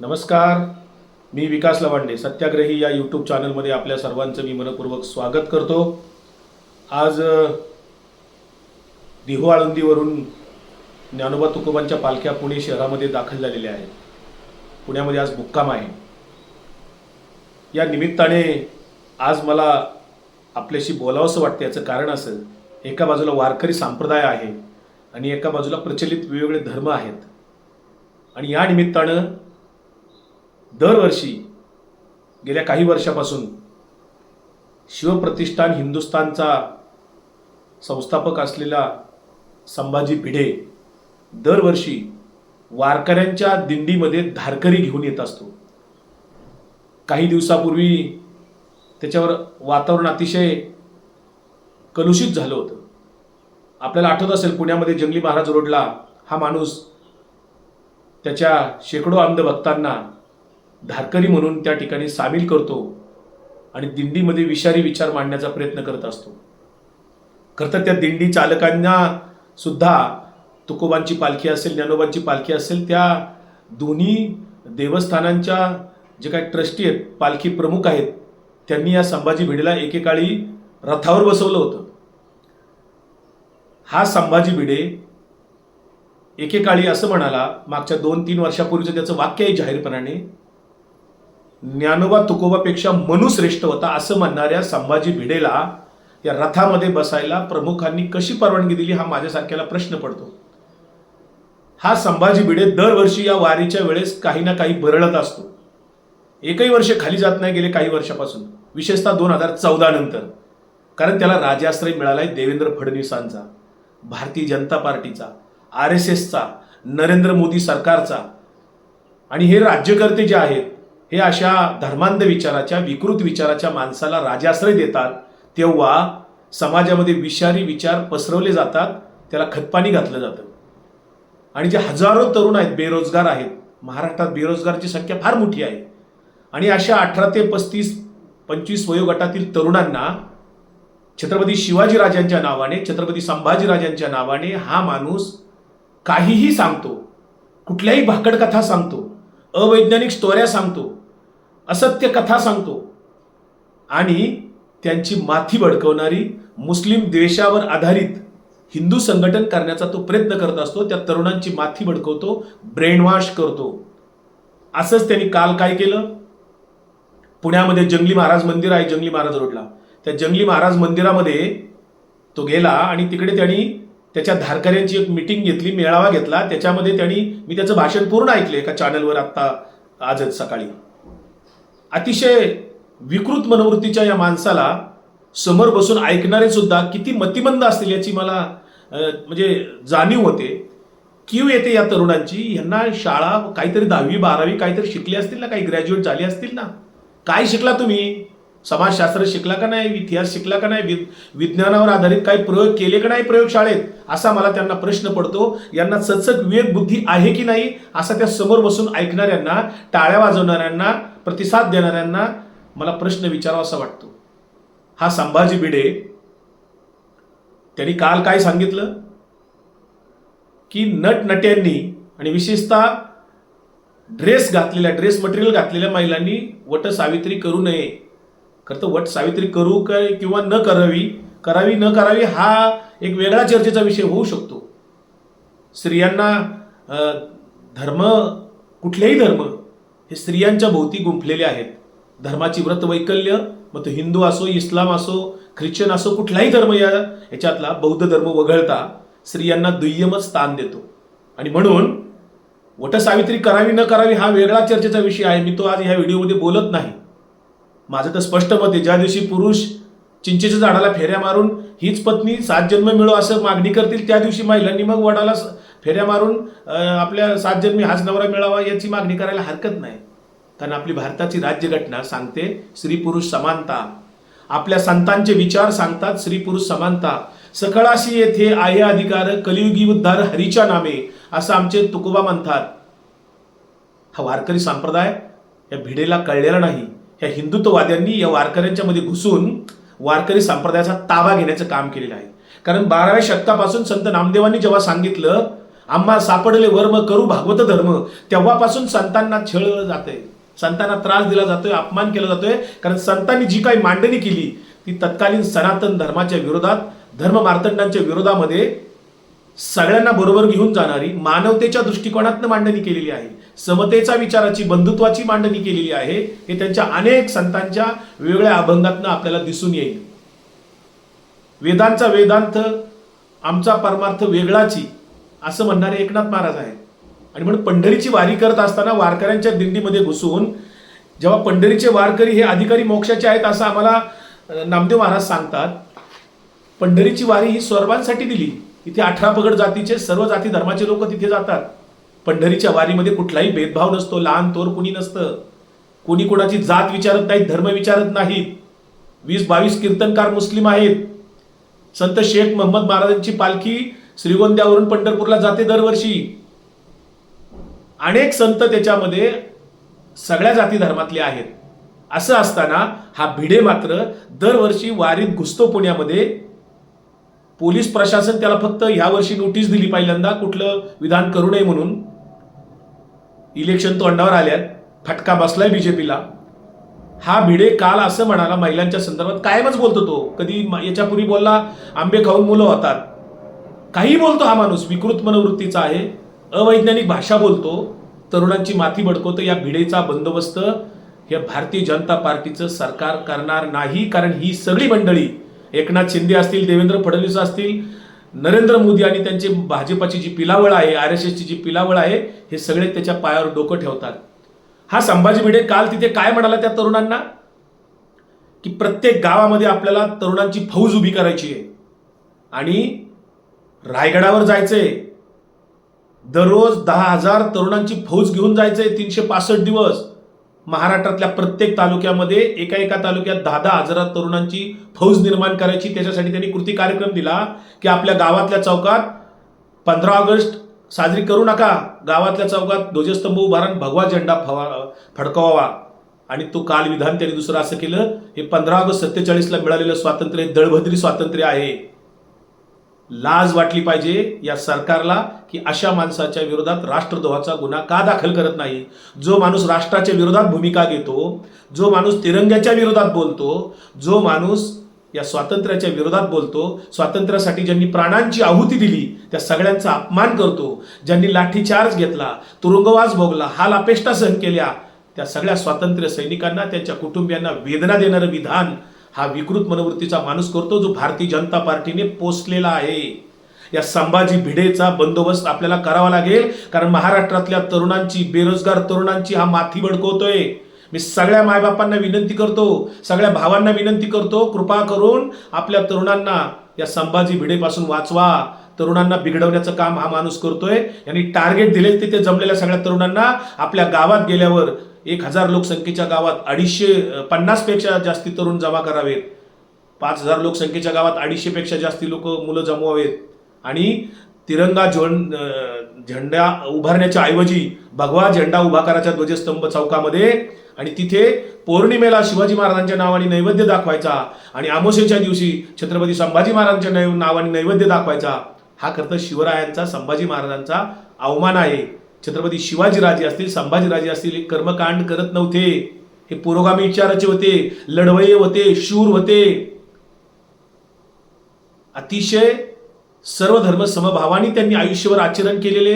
नमस्कार. मी विकास लवांडे सत्याग्रही या यूट्यूब चॅनलमध्ये आपल्या सर्वांचं मी मनपूर्वक स्वागत करतो. आज अ, दिहो आळंदीवरून ज्ञानोबा तुकोबांच्या पालख्या पुणे शहरामध्ये दाखल झालेल्या आहेत. पुण्यामध्ये आज मुक्काम आहे. या निमित्ताने आज मला आपल्याशी बोलावंसं वाटतं याचं कारण असं एका बाजूला वारकरी संप्रदाय आहे आणि एका बाजूला प्रचलित वेगवेगळे धर्म आहेत. आणि या निमित्तानं दरवर्षी गेल्या काही वर्षापासून शिवप्रतिष्ठान हिंदुस्थानचा संस्थापक असलेला संभाजी भिडे दरवर्षी वारकऱ्यांच्या दिंडीमध्ये धारकरी घेऊन येत असतो. काही दिवसापूर्वी त्याच्यावर वातावरण अतिशय कलुषित झालं होतं. आपल्याला आठवत असेल पुण्यामध्ये जंगली महाराज रोडला हा माणूस त्याच्या शेकडो अंधभक्तांना धारकरी म्हणून त्या ठिकाणी सामील करतो आणि दिंडीमध्ये विषारी विचार मांडण्याचा प्रयत्न करत असतो. खरं तर त्या दिंडी चालकांना सुद्धा तुकोबांची पालखी असेल ज्ञानोबांची पालखी असेल त्या दोन्ही देवस्थानांच्या जे काही ट्रस्टी आहेत पालखी प्रमुख आहेत त्यांनी या संभाजी भिडेला एकेकाळी रथावर बसवलं होतं. हा संभाजी भिडे एकेकाळी असं म्हणाला मागच्या दोन तीन वर्षापूर्वीचं त्याचं वाक्य आहे जाहीरपणाने ज्ञानोबा तुकोबापेक्षा मनु श्रेष्ठ होता असं म्हणणाऱ्या संभाजी भिडेला या रथामध्ये बसायला प्रमुखांनी कशी परवानगी दिली हा माझ्यासारख्याला प्रश्न पडतो. हा संभाजी भिडे दरवर्षी या वारीच्या वेळेस काही ना काही बरळत असतो. एकही वर्ष खाली जात नाही गेले काही वर्षापासून. विशेषतः दोन हजार चौदा नंतर. कारण त्याला राजाश्रय मिळालाय देवेंद्र फडणवीसांचा भारतीय जनता पार्टीचा आर एस एसचा नरेंद्र मोदी सरकारचा. आणि हे राज्यकर्ते जे आहेत हे अशा धर्मांध विचाराच्या विकृत विचाराच्या माणसाला राजाश्रय देतात. तेव्हा समाजामध्ये विषारी विचार पसरवले जातात. त्याला खतपाणी घातलं जातं. आणि जे हजारो तरुण आहेत बेरोजगार आहेत महाराष्ट्रात बेरोजगारची संख्या फार मोठी आहे. आणि अशा अठरा ते पस्तीस पंचवीस वयोगटातील तरुणांना छत्रपती शिवाजीराजांच्या नावाने छत्रपती संभाजीराजांच्या नावाने हा माणूस काहीही सांगतो. कुठल्याही भाकड कथा सांगतो. अवैज्ञानिक स्टोऱ्या सांगतो. असत्य कथा सांगतो. आणि त्यांची माथी भडकवणारी मुस्लिम द्वेषावर आधारित हिंदू संघटन करण्याचा तो प्रयत्न करत असतो त्या तरुणांची माथी भडकवतो ब्रेनवॉश करतो. असंच त्यांनी काल काय केलं? पुण्यामध्ये जंगली महाराज मंदिर आहे जंगली महाराज रोडला. त्या जंगली महाराज मंदिरामध्ये तो गेला आणि तिकडे त्यांनी त्याच्या धारकऱ्यांची एक मिटिंग घेतली मेळावा घेतला. त्याच्यामध्ये त्यांनी मी त्याचं भाषण पूर्ण ऐकलं एका चॅनलवर आत्ता आजच सकाळी. अतिशय विकृत मनोवृत्तीच्या या माणसाला समोर बसून ऐकणारे सुद्धा किती मतिमंद असतील याची मला म्हणजे जाणीव होते. किव येते या तरुणांची? यांना शाळा काहीतरी दहावी बारावी काहीतरी शिकली असतील ना? काही ग्रॅज्युएट झाले असतील ना? काय शिकला तुम्ही? समाजशास्त्र शिकला का नाही? इतिहास शिकला का नाही? वि- विज्ञानावर आधारित काही प्रयोग केले का नाही प्रयोगशाळेत असा मला त्यांना प्रश्न पडतो. यांना सचक विवेक बुद्धी आहे की नाही? असा त्या समोर बसून ऐकणाऱ्यांना टाळ्या वाजवणाऱ्यांना प्रतिसाद देणाऱ्यांना मला प्रश्न विचारावा असा वाटतो. हा संभाजी भिडे त्यांनी काल काय सांगितलं? की नटनट्यांनी आणि विशेषतः ड्रेस घातलेल्या ड्रेस मटेरियल घातलेल्या महिलांनी वट सावित्री करू नये. खरं तर वट सावित्री करू काय किंवा न करावी करावी न करावी हा एक वेगळा चर्चेचा विषय होऊ शकतो. स्त्रियांना धर्म कुठलेही धर्म हे स्त्रियांच्या भोवती गुंफलेले आहेत. धर्माची व्रत वैकल्य मग तो हिंदू असो इस्लाम असो ख्रिश्चन असो कुठलाही धर्म या याच्यातला बौद्ध धर्म वगळता स्त्रियांना दुय्यमच स्थान देतो. आणि म्हणून वटसावित्री करावी न करावी हा वेगळा चर्चेचा विषय आहे. मी तो आज ह्या व्हिडिओमध्ये बोलत नाही. माझं तर स्पष्ट मत आहे. ज्या दिवशी पुरुष चिंचेच्या झाडाला फेऱ्या मारून हीच पत्नी सात जन्म मिळो असं मागणी करतील त्या दिवशी महिलांनी मग वडाला फेऱ्या मारून आपल्या सात जन्मी हाच नवरा मिळावा याची मागणी करायला हरकत नाही. कारण आपली भारताची राज्यघटना सांगते स्त्री पुरुष समानता. आपल्या संतांचे विचार सांगतात स्त्री पुरुष समानता. सकळाशी येथे आहे अधिकार कलियुगी उद्धार हरीच्या नामे असं आमचे तुकोबा म्हणतात. हा वारकरी संप्रदाय या भिडेला कळलेला नाही. या हिंदुत्ववाद्यांनी या वारकऱ्यांच्या मध्ये घुसून वारकरी संप्रदायाचा ताबा घेण्याचं काम केलेलं आहे. कारण बाराव्या शतकापासून संत नामदेवांनी जेव्हा सांगितलं आम्हा सापडले वर्म करू भागवत धर्म. तेव्हापासून संतांना छळलं जातंय. संतांना त्रास दिला जातोय अपमान केला जातोय. कारण संतांनी जी काही मांडणी केली ती तत्कालीन सनातन धर्माच्या विरोधात धर्म मार्तंडांच्या विरोधामध्ये सगळ्यांना बरोबर घेऊन जाणारी मानवतेच्या दृष्टिकोनातनं मांडणी केलेली आहे. समतेचा विचाराची बंधुत्वाची मांडणी केलेली आहे. हे त्यांच्या अनेक संतांच्या वेगळ्या अभंगातनं आपल्याला दिसून येईल. वेदांचा वेदांत आमचा परमार्थ वेगळाची असं म्हणणारे एकनाथ महाराज आहेत. आणि म्हणून पंढरीची वारी करत असताना वारकऱ्यांच्या दिंडीमध्ये घुसून जेव्हा पंढरीचे वारकरी हे अधिकारी मोक्षाचे आहेत असं आम्हाला नामदेव महाराज सांगतात पंढरीची वारी ही सर्वांसाठी दिली. इथे अठरा पगड जातीचे सर्व जाती धर्माचे लोक तिथे जातात. पंढरीच्या वारीमध्ये कुठलाही भेदभाव नसतो लहान थोर कुणी नसतं. कोणी कोणाची जात विचारत नाहीत धर्म विचारत नाहीत. वीस बावीस कीर्तनकार मुस्लिम आहेत. संत शेख मोहम्मद महाराजांची पालखी श्रीगोंद्यावरून पंढरपूरला जाते दरवर्षी. अनेक संत त्याच्यामध्ये सगळ्या जाती धर्मातले आहेत. असं असताना हा भिडे मात्र दरवर्षी वारीत घुसतो पुण्यामध्ये. पोलीस प्रशासन त्याला फक्त ह्या वर्षी नोटीस दिली पहिल्यांदा कुठलं विधान करू नये म्हणून. इलेक्शन तोंडावर आल्यात फटका बसलाय बीजेपीला हा भिडे काल असं म्हणाला महिलांच्या संदर्भात कायमच बोलतो तो. कधी याच्यापूर्वी बोलला आंबे खाऊन मुलं होतात. काही बोलतो हा माणूस विकृत मनोवृत्तीचा आहे अवैज्ञानिक भाषा बोलतो तरुणांची माथी बडकवतो या भिडेचा बंदोबस्त हे भारतीय जनता पार्टीचं सरकार करणार नाही कारण ही सगळी मंडळी एकनाथ शिंदे असतील देवेंद्र फडणवीस असतील नरेंद्र मोदी आणि त्यांचे भाजपाची जी पिलावळ आहे आर एस एसची जी पिलावळ आहे हे सगळे त्याच्या पायावर डोकं ठेवतात. हा संभाजी भिडे काल तिथे काय म्हणाला त्या तरुणांना? की प्रत्येक गावामध्ये आपल्याला तरुणांची फौज उभी करायची आहे. आणि रायगडावर जायचंय दररोज दहा हजार तरुणांची फौज घेऊन जायचंय तीनशे पासष्ट दिवस. महाराष्ट्रातल्या प्रत्येक तालुक्यामध्ये एका एका तालुक्यात दहा दहा हजार तरुणांची फौज निर्माण करायची त्याच्यासाठी त्यांनी कृती कार्यक्रम दिला की आपल्या गावातल्या चौकात पंधरा ऑगस्ट साजरी करू नका. गावातल्या चौकात ध्वजस्तंभ उभारण भगवा झेंडा फवा फडकवावा. आणि तो काल विधान त्यांनी दुसरं असं केलं. हे पंधरा ऑगस्ट सत्तेचाळीसला मिळालेलं स्वातंत्र्य हे दळभद्री स्वातंत्र्य आहे. लाज वाटली पाहिजे या सरकारला की अशा माणसाच्या विरोधात राष्ट्रद्रोहाचा गुन्हा का दाखल करत नाही? जो माणूस राष्ट्राच्या विरोधात भूमिका घेतो जो माणूस तिरंग्याच्या विरोधात बोलतो जो माणूस या स्वातंत्र्याच्या विरोधात बोलतो स्वातंत्र्यासाठी ज्यांनी प्राणांची आहुती दिली त्या सगळ्यांचा अपमान करतो ज्यांनी लाठीचार्ज घेतला तुरुंगवास भोगला हाल अपेष्टा सहन केल्या त्या सगळ्या स्वातंत्र्य सैनिकांना त्यांच्या कुटुंबियांना वेदना देणारं विधान हा विकृत मनोवृत्तीचा माणूस करतो जो भारतीय जनता पार्टीने पोचलेला आहे. या संभाजी भिडेचा बंदोबस्त आपल्याला करावा लागेल कारण महाराष्ट्रातल्या तरुणांची बेरोजगार तरुणांची हा माथी भडकवतोय. मी सगळ्या मायबापांना विनंती करतो सगळ्या भावांना विनंती करतो कृपा करून आपल्या तरुणांना या संभाजी भिडेपासून वाचवा. तरुणांना बिघडवण्याचं काम हा माणूस करतोय. यांनी टार्गेट दिले तिथे जमलेल्या सगळ्या तरुणांना. आपल्या गावात गेल्यावर एक हजार लोकसंख्येच्या गावात अडीचशे पन्नासपेक्षा जास्ती तरुण जमा करावेत. पाच हजार लोकसंख्येच्या गावात अडीचशेपेक्षा जास्ती लोक मुलं जमवावेत. आणि तिरंगा झोन झेंडा उभारण्याच्या ऐवजी भगवा झेंडा उभा करायच्या ध्वजस्तंभ चौकामध्ये आणि तिथे पौर्णिमेला शिवाजी महाराजांच्या नावाने नैवेद्य दाखवायचा आणि आमोशेच्या दिवशी छत्रपती संभाजी महाराजांच्या नावाने नैवेद्य दाखवायचा. हा खरं शिवरायांचा संभाजी महाराजांचा अवमान आहे. छत्रपती शिवाजीराजे असतील संभाजीराजे असतील हे कर्मकांड करत नव्हते. हे पुरोगामी विचाराचे होते लढवये होते शूर होते. अतिशय सर्व धर्म समभावाने त्यांनी आयुष्यभर आचरण केलेले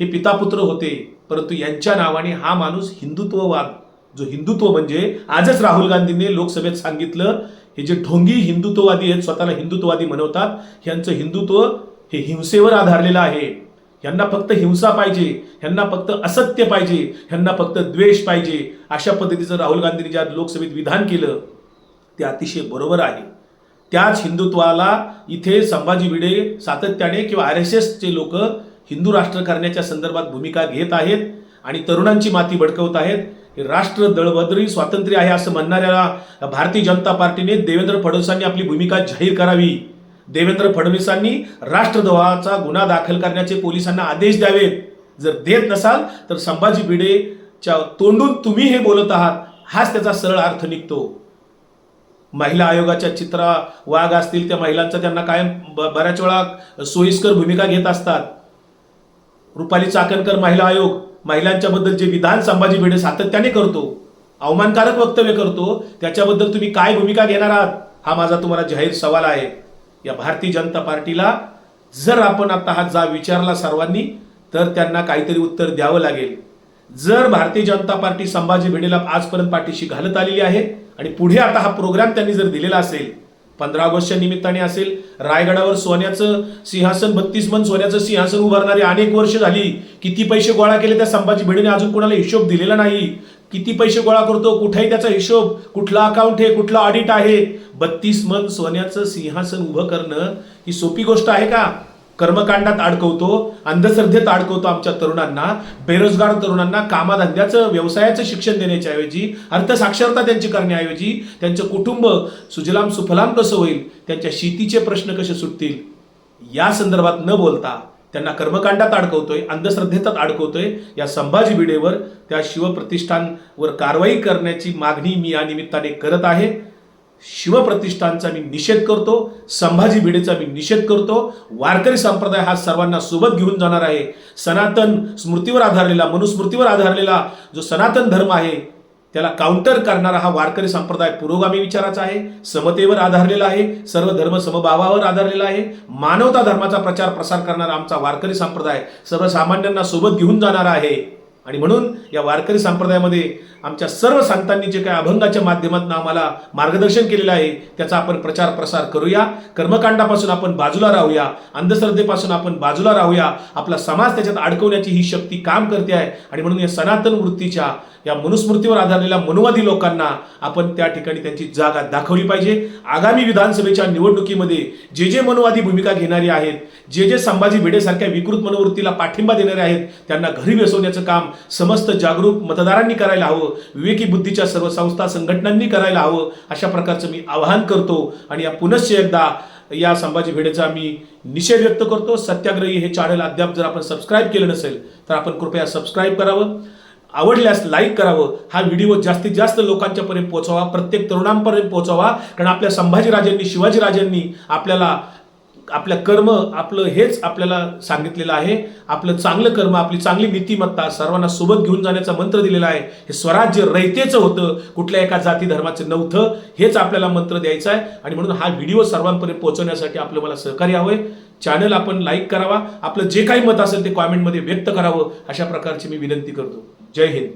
हे पितापुत्र होते. परंतु यांच्या नावाने हा माणूस हिंदुत्ववाद जो हिंदुत्व म्हणजे आजच राहुल गांधींनी लोकसभेत सांगितलं हे जे ढोंगी हिंदुत्ववादी आहेत स्वतःला हिंदुत्ववादी म्हणवतात यांचं हिंदुत्व हे हिंसेवर आधारलेलं आहे. यांना फक्त हिंसा पाहिजे ह्यांना फक्त असत्य पाहिजे ह्यांना फक्त द्वेष पाहिजे अशा पद्धतीचं राहुल गांधींनी ज्या लोकसभेत विधान केलं ते अतिशय बरोबर आहे. त्याच हिंदुत्वाला इथे संभाजी भिडे सातत्याने किंवा आर एस एसचे लोक हिंदू राष्ट्र करण्याच्या संदर्भात भूमिका घेत आहेत आणि तरुणांची माती भडकवत आहेत. हे राष्ट्र दळबद्री स्वातंत्र्य आहे असं म्हणणाऱ्या भारतीय जनता पार्टीने देवेंद्र फडणवीसांनी आपली भूमिका जाहीर करावी. देवेंद्र फडणवीसांनी राष्ट्रद्रोहाचा गुन्हा दाखल करण्याचे पोलिसांना आदेश द्यावेत. जर देत नसाल तर संभाजी भिडेच्या तोंडून तुम्ही हे बोलत आहात. हाच त्याचा सरळ अर्थ निघतो. महिला आयोगाच्या चित्रा वाघ असतील त्या महिलांचा त्यांना कायम ब- बऱ्याच वेळा सोयीस्कर भूमिका घेत असतात. रुपाली चाकणकर महिला आयोग महिलांच्याबद्दल जे विधान संभाजी भिडे सातत्याने करतो अवमानकारक वक्तव्य करतो त्याच्याबद्दल तुम्ही काय भूमिका घेणार आहात? हा माझा तुम्हाला जाहीर सवाल आहे. या भारतीय जनता पार्टीला जर आपण आता हा जा विचारला सर्वांनी तर त्यांना काहीतरी उत्तर द्यावं लागेल. जर भारतीय जनता पार्टी संभाजी भिडेला आजपर्यंत पाठीशी घालत आलेली आहे आणि पुढे आता हा प्रोग्राम त्यांनी जर दिलेला असेल पंधरा ऑगस्टच्या निमित्ताने असेल रायगडावर सोन्याचं सिंहासन बत्तीस मन सोन्याचं सिंहासन उभारणारी अनेक वर्ष झाली किती पैसे गोळा केले त्या संभाजी भिडेने अजून कोणाला हिशोब दिलेला नाही. किती पैसे गोळा करतो? कुठेही त्याचा हिशोब कुठला अकाउंट आहे कुठला ऑडिट आहे? बत्तीस मन सोन्याचं सिंहासन उभं करणं ही सोपी गोष्ट आहे का? कर्मकांडात अडकवतो अंधश्रद्धेत अडकवतो आमच्या तरुणांना बेरोजगार तरुणांना कामाधंद्याचं व्यवसायाचं शिक्षण देण्याच्या ऐवजी अर्थसाक्षरता त्यांची करण्याऐवजी त्यांचं कुटुंब सुजलाम सुफलाम कसं होईल? त्यांच्या शेतीचे प्रश्न कसे सुटतील? या संदर्भात न बोलता त्यांना कर्मकांडात अडकवतोय अंधश्रद्धेत अडकवतोय. या संभाजी भिडेवर त्या शिवप्रतिष्ठानवर कारवाई करण्याची मागणी मी या निमित्ताने करत आहे. शिवप्रतिष्ठानचा मी निषेध करतो संभाजी भिडेचा मी निषेध करतो. वारकरी संप्रदाय हा सर्वांना सोबत घेऊन जाणार आहे. सनातन स्मृतीवर आधारलेला मनुस्मृतीवर आधारलेला जो सनातन धर्म आहे त्याला काउंटर करणारा हा वारकरी संप्रदाय पुरोगामी विचाराचा आहे समतेवर आधारलेला आहे सर्व धर्म समभावावर आधारलेला आहे मानवता धर्माचा प्रचार प्रसार करणारा आमचा वारकरी संप्रदाय सर्वसामान्यांना सोबत घेऊन जाणारा आहे. आणि म्हणून या वारकरी संप्रदायामध्ये आमच्या सर्व संतांनी जे काही अभंगाच्या माध्यमातून आम्हाला मार्गदर्शन केलेलं आहे त्याचा आपण प्रचार प्रसार करूया. कर्मकांडापासून आपण बाजूला राहूया. अंधश्रद्धेपासून आपण बाजूला राहूया. आपला समाज त्याच्यात अडकवण्याची ही शक्ती काम करते आहे. आणि म्हणून या सनातन वृत्तीच्या या मनुस्मृतीवर आधारलेल्या मनुवादी लोकांना आपण त्या ठिकाणी त्यांची जागा दाखवली पाहिजे. आगामी विधानसभेच्या निवडणुकीमध्ये जे जे मनुवादी भूमिका घेणारे आहेत जे जे संभाजी भिडेसारख्या विकृत मनोवृत्तीला पाठिंबा देणारे आहेत त्यांना घरी बसवण्याचं काम समस्त जागरूक मतदारांनी करायला हवं. विवेकी बुद्धीच्या सर्व संस्था संघटनांनी करायला हवं अशा प्रकारचं मी आवाहन करतो. आणि या पुनश्च एकदा या संभाजी भिडेचा मी निषेध व्यक्त करतो. सत्याग्रही हे चॅनल अद्याप जर आपण सबस्क्राईब केलं नसेल तर आपण कृपया सबस्क्राईब करावं. आवडल्यास लाईक करावं. हा व्हिडिओ जास्तीत जास्त लोकांच्यापर्यंत पोहोचवा. प्रत्येक तरुणांपर्यंत पोहोचवा. कारण आपल्या संभाजीराजांनी शिवाजीराजांनी आपल्याला आपल्या कर्म आपलं हेच आपल्याला सांगितलेलं आहे. आपलं चांगलं कर्म आपली चांगली नीतिमत्ता सर्वांना सोबत घेऊन जाण्याचा मंत्र दिलेला आहे. हे स्वराज्य रयतेचं होतं. कुठल्या एका जाती धर्माचं नव्हतं. हेच आपल्याला मंत्र द्यायचं आहे. आणि म्हणून हा व्हिडिओ सर्वांपर्यंत पोहोचवण्यासाठी आपलं मला सहकार्य हवंय. चॅनल आपण लाईक करावा. आपलं जे काही मत असेल ते कॉमेंटमध्ये व्यक्त करावं. अशा प्रकारची मी विनंती करतो. जय हिंद.